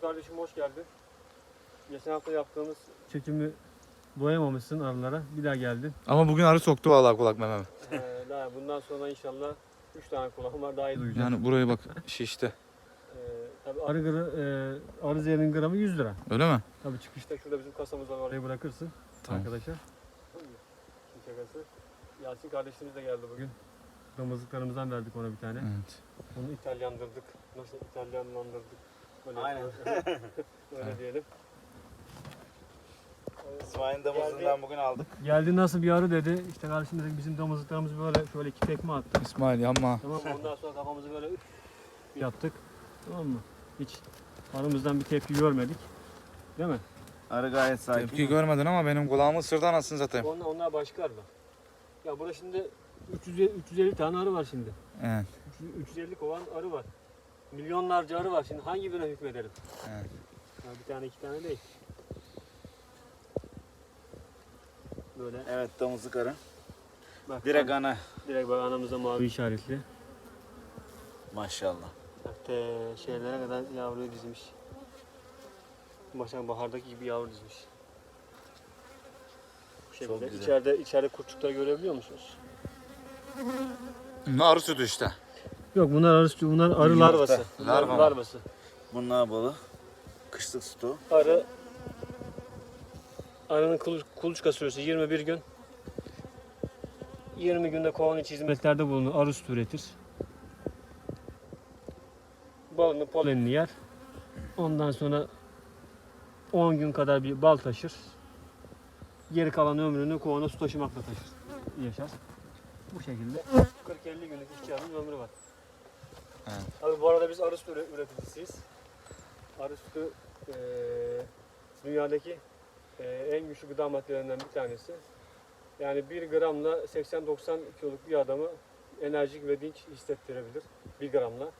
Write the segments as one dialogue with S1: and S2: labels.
S1: Kardeşim hoş geldin. Geçen hafta yaptığımız çekimi doyamamışsın arılara. Bir daha geldin.
S2: Ama bugün arı soktu vallahi kulak mememe.
S1: Ee, daha bundan sonra inşallah 3 tane kulağım var daha iyi duyacağız.
S2: Yani buraya bak şişti.
S1: Ee, tabii arı, gırı, e, arı zehrin gramı 100 lira.
S2: Öyle mi?
S1: Tabii çıkışta şurada bizim kasamız var oraya bırakırsın
S2: Tamam.
S1: Şimdi şakası. Yasin kardeşimiz de geldi bugün. Damızlıklarımızdan verdik ona bir tane.
S2: Evet.
S1: Onu İtalyanlandırdık. Nasıl İtalyanlandırdık? Öyle,
S3: Aynen.
S1: Öyle diyelim.
S3: İsmail'in damızından bugün aldık.
S1: Geldi nasıl bir arı dedi. İşte karşımda bizim damızlıklarımız böyle şöyle iki tekme attı.
S2: İsmail yanma.
S1: Tamam? Ondan sonra kafamızı böyle üf yaptık. Tamam mı? Hiç aramızdan bir tepki görmedik. Değil mi?
S3: Arı gayet sakin.
S2: Tepki görmedin ama benim kulağımı ısırdı anasını satayım.
S1: Onlar, onlar başka arılar. Ya burada şimdi 350, 350 tane arı var şimdi.
S2: Evet.
S1: 300 350 kovan arı var. Milyonlarca arı var. Şimdi hangi birine hükmedelim?
S2: Evet.
S1: Ya bir tane iki tane değil. Böyle
S3: Evet damızlık arı.
S1: bak,
S3: Direkt ana.
S1: direkt bak anamıza mavi işaretli.
S3: Maşallah.
S1: Bak te şeylere kadar yavruyu dizmiş. Maşallah bahardaki gibi yavru dizmiş. Bu şekilde.
S3: Çok güzel.
S1: İçeride, içeride kurtçukları görebiliyor musunuz?
S2: Bunlar arı sütü işte.
S1: Yok bunlar arı, bunlar arı
S3: Yumurta.
S1: larvası.
S2: Larva
S1: larvası.
S3: Bunlar balı. Kışlık sütü.
S1: Arı arının kulu- kuluçka süresi 21 gün. 20 günde kovan içi hizmetlerde bulunur. Arı sütü üretir. Balını polenini yer. Ondan sonra 10 gün kadar bir bal taşır. Geri kalan ömrünü kovana su taşımakla taşır. Yaşar. Bu şekilde 40-50 günlük işçi arının ömrü var.
S2: Evet.
S1: Abi bu arada biz arı sütü üre- üreticisiyiz. Arı sütü eee, dünyadaki eee, en güçlü gıda maddelerinden bir tanesi. Yani 1 gramla 80-90 kiloluk bir adamı enerjik ve dinç hissettirebilir. 1 gramla.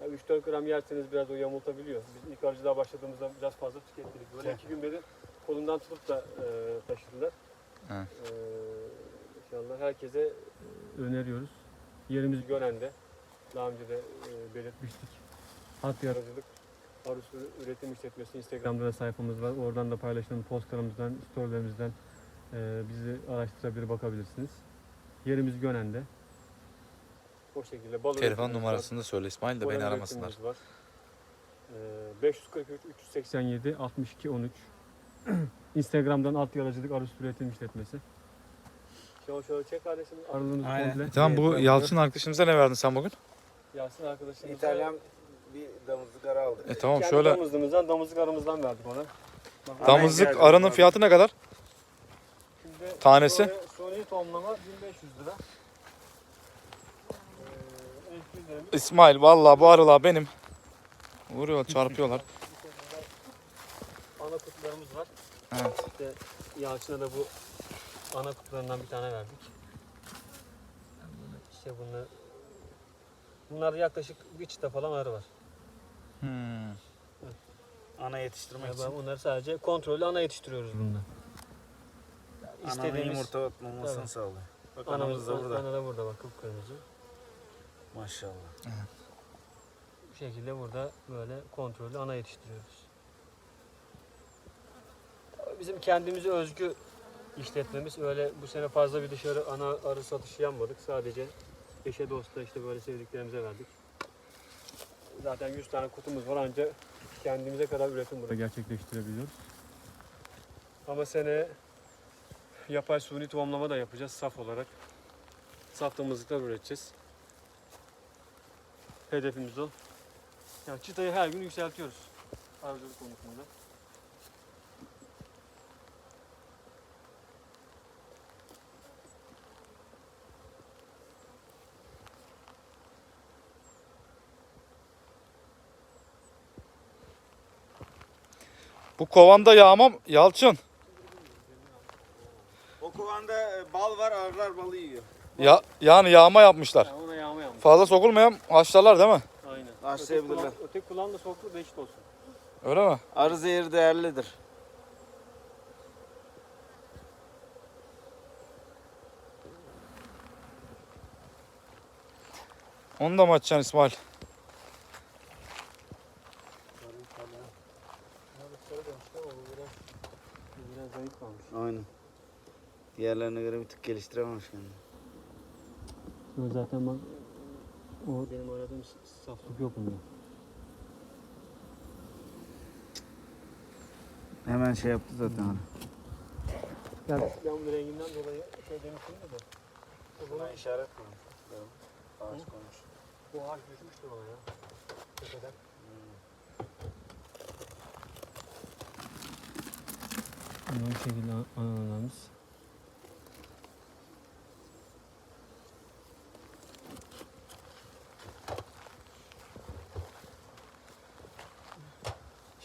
S1: Yani 3-4 gram yerseniz biraz o yamultabiliyor. Biz ilk arıcılığa başladığımızda biraz fazla tükettik. Böyle iki gün beri kolundan tutup da eee, taşıdılar.
S2: Evet.
S1: Eee inşallah herkese öneriyoruz. Yerimiz Gönen'de. Daha önce de e, belirtmiştik. Hat Yarıcılık Arus Üretim İşletmesi Instagram'da da sayfamız var. Oradan da paylaşılan postlarımızdan, storylerimizden e, bizi araştırabilir, bakabilirsiniz. Yerimiz Gönen'de. O şekilde. Bal
S2: Telefon
S1: üretimimiz
S2: numarasını da söyle İsmail de beni aramasınlar.
S1: üretimimiz Var. E, 543 387 62 13. Instagram'dan alt yarıcılık Arus Üretim İşletmesi. Şöyle şöyle çek kardeşim. Arılığımız
S3: Aynen.
S1: komple.
S2: Tamam bu Yalçın arkadaşımıza ne verdin sen bugün?
S1: Yasin arkadaşımıza
S3: İtalyan bir damızlık arı aldık.
S2: E tamam
S1: kendi
S2: şöyle
S1: damızlığımızdan, damızlık aramızdan verdik ona. Bak,
S2: damızlık
S3: geldim,
S2: arının
S3: tamam.
S2: fiyatı ne kadar?
S1: Şimdi
S2: Tanesi?
S1: Suni, suni tohumlama 1500 lira. Ee,
S2: İsmail vallahi bu arılar benim. Vuruyor çarpıyorlar.
S1: ana kutularımız var.
S2: Evet.
S1: İşte Yalçın'a da bu ana kutularından bir tane verdik. İşte bunlar Bunlarda yaklaşık bir çıta falan arı var.
S2: Hmm.
S3: Ana yetiştirmek
S1: Yani
S3: için.
S1: bunları sadece kontrollü ana yetiştiriyoruz bununla.
S3: Ananın yumurta atmamasını
S1: Tabii.
S3: sağlıyor. Bak
S1: Anamız
S3: anamız da burada.
S1: Ana da burada bak kıpkırmızı.
S3: Maşallah.
S1: Bu şekilde burada böyle kontrollü ana yetiştiriyoruz. Tabii Bizim kendimize özgü işletmemiz öyle bu sene fazla bir dışarı ana arı satışı yapmadık. Sadece eşe dosta işte böyle sevdiklerimize verdik. Zaten 100 tane kutumuz var ancak kendimize kadar üretim burada gerçekleştirebiliyoruz. Ama sene yapay suni tohumlama da yapacağız saf olarak. Saf damızlıklar üreteceğiz. Hedefimiz o. Yani çıtayı her gün yükseltiyoruz. Arıcılık konusunda.
S2: Bu kovanda yağmam Yalçın.
S3: O kovanda e, bal var arılar balı yiyor.
S2: Ya, yani yağma yapmışlar.
S1: Yani ona yağma yapmış.
S2: Fazla sokulmayan haşlarlar değil mi?
S1: Aynen.
S3: Haşlayabilirler.
S1: Öteki Öteki kulağın da soktu da eşit olsun.
S2: Öyle mi?
S3: Arı zehri değerlidir.
S2: Onu da mı açacaksın İsmail?
S3: Diğerlerine göre bir tık geliştirememiş kendini.
S1: Ama zaten bak o benim aradığım saflık yok bunda.
S3: Hemen şey yaptı zaten hani.
S1: Yani ben bunun renginden dolayı şey demiştim de bu,
S3: Buna işaret koymuş. Ağaç koymuş.
S1: bu ağaç düşmüştür ona ya. Tepeden. Bu şekilde analarımız.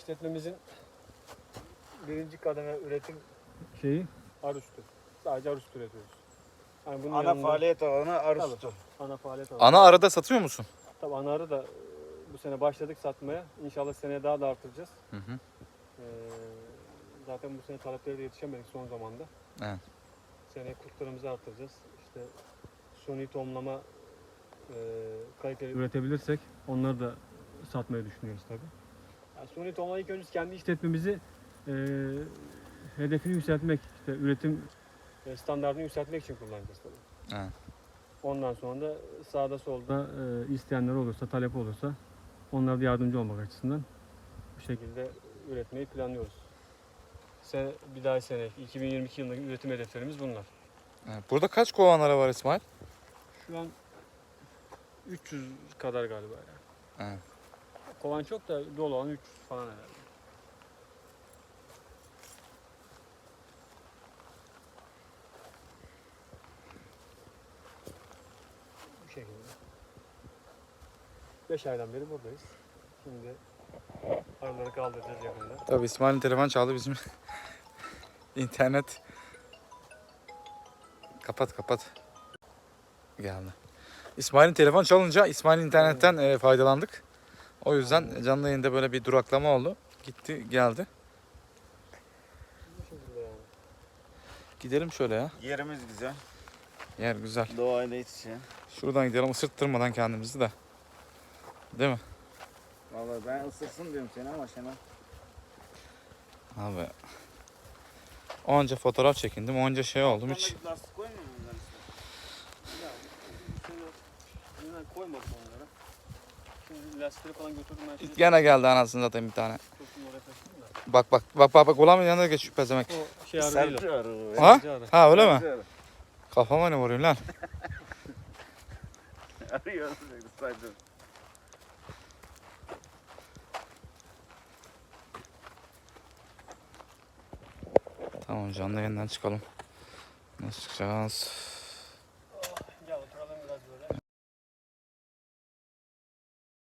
S1: İşletmemizin birinci kademe üretim şeyi arı sütü. Sadece arı sütü üretiyoruz. Yani bunun
S3: Ana
S1: yanında
S3: faaliyet alanı arı
S1: Tabii.
S3: sütü.
S1: ana faaliyet alanı.
S2: Ana arada satıyor musun?
S1: Tabii ana arı da e, bu sene başladık satmaya. İnşallah seneye daha da artıracağız.
S2: Hı hı.
S1: Ee, zaten bu sene taleplere de yetişemedik son zamanda.
S2: Evet.
S1: Seneye kurtlarımızı artıracağız. İşte suni tohumlama e, kaliteli üretebilirsek onları da satmayı düşünüyoruz tabii. Suni tohumlama ilk önce kendi işletmemizi e, hedefini yükseltmek, işte üretim e, standartını yükseltmek için kullanacağız tabii.
S2: Evet.
S1: Ondan sonra da sağda solda e, isteyenler olursa, talep olursa onlara da yardımcı olmak açısından bu şekilde üretmeyi planlıyoruz. Sen, bir daha sene 2022 yılındaki üretim hedeflerimiz bunlar.
S2: Evet. Burada kaç kovan var İsmail?
S1: Şu an 300 kadar galiba yani.
S2: Evet.
S1: Kovan çok da dolu olan 300 falan herhalde. Bu şekilde. 5 aydan beri buradayız. Şimdi arıları kaldıracağız yakında.
S2: Tabii İsmail'in telefon çaldı bizim. İnternet. Kapat kapat. Geldi. İsmail'in telefon çalınca İsmail'in internetten e, faydalandık. O yüzden canlı yayında böyle bir duraklama oldu. Gitti geldi. Gidelim şöyle ya.
S3: Yerimiz güzel.
S2: Yer güzel.
S3: Doğayla iç içe.
S2: Şuradan gidelim ısırttırmadan kendimizi de. Değil mi?
S3: Vallahi ben ısırsın diyorum seni ama Şenol.
S2: Abi. Onca fotoğraf çekindim. Onca şey oldum hiç.
S3: Lastik koymuyor mu bunların üstüne?
S1: Ya koymadık onlara. Lastikleri falan götürdüm ben şimdi.
S2: Gene geldi anasını zaten bir tane.
S1: Soktum oraya taşıdım da.
S2: Bak bak bak bak bak ulan yanına geç şu pezemek.
S1: O şey arı değil o.
S3: Serpil arı.
S2: Ha?
S1: Sarıcı.
S2: Ha öyle mi?
S3: Arı.
S2: Kafama ne vuruyorsun lan?
S3: Arıyor sürekli sadece.
S2: Tamam canlı yayından çıkalım. Nasıl çıkacağız?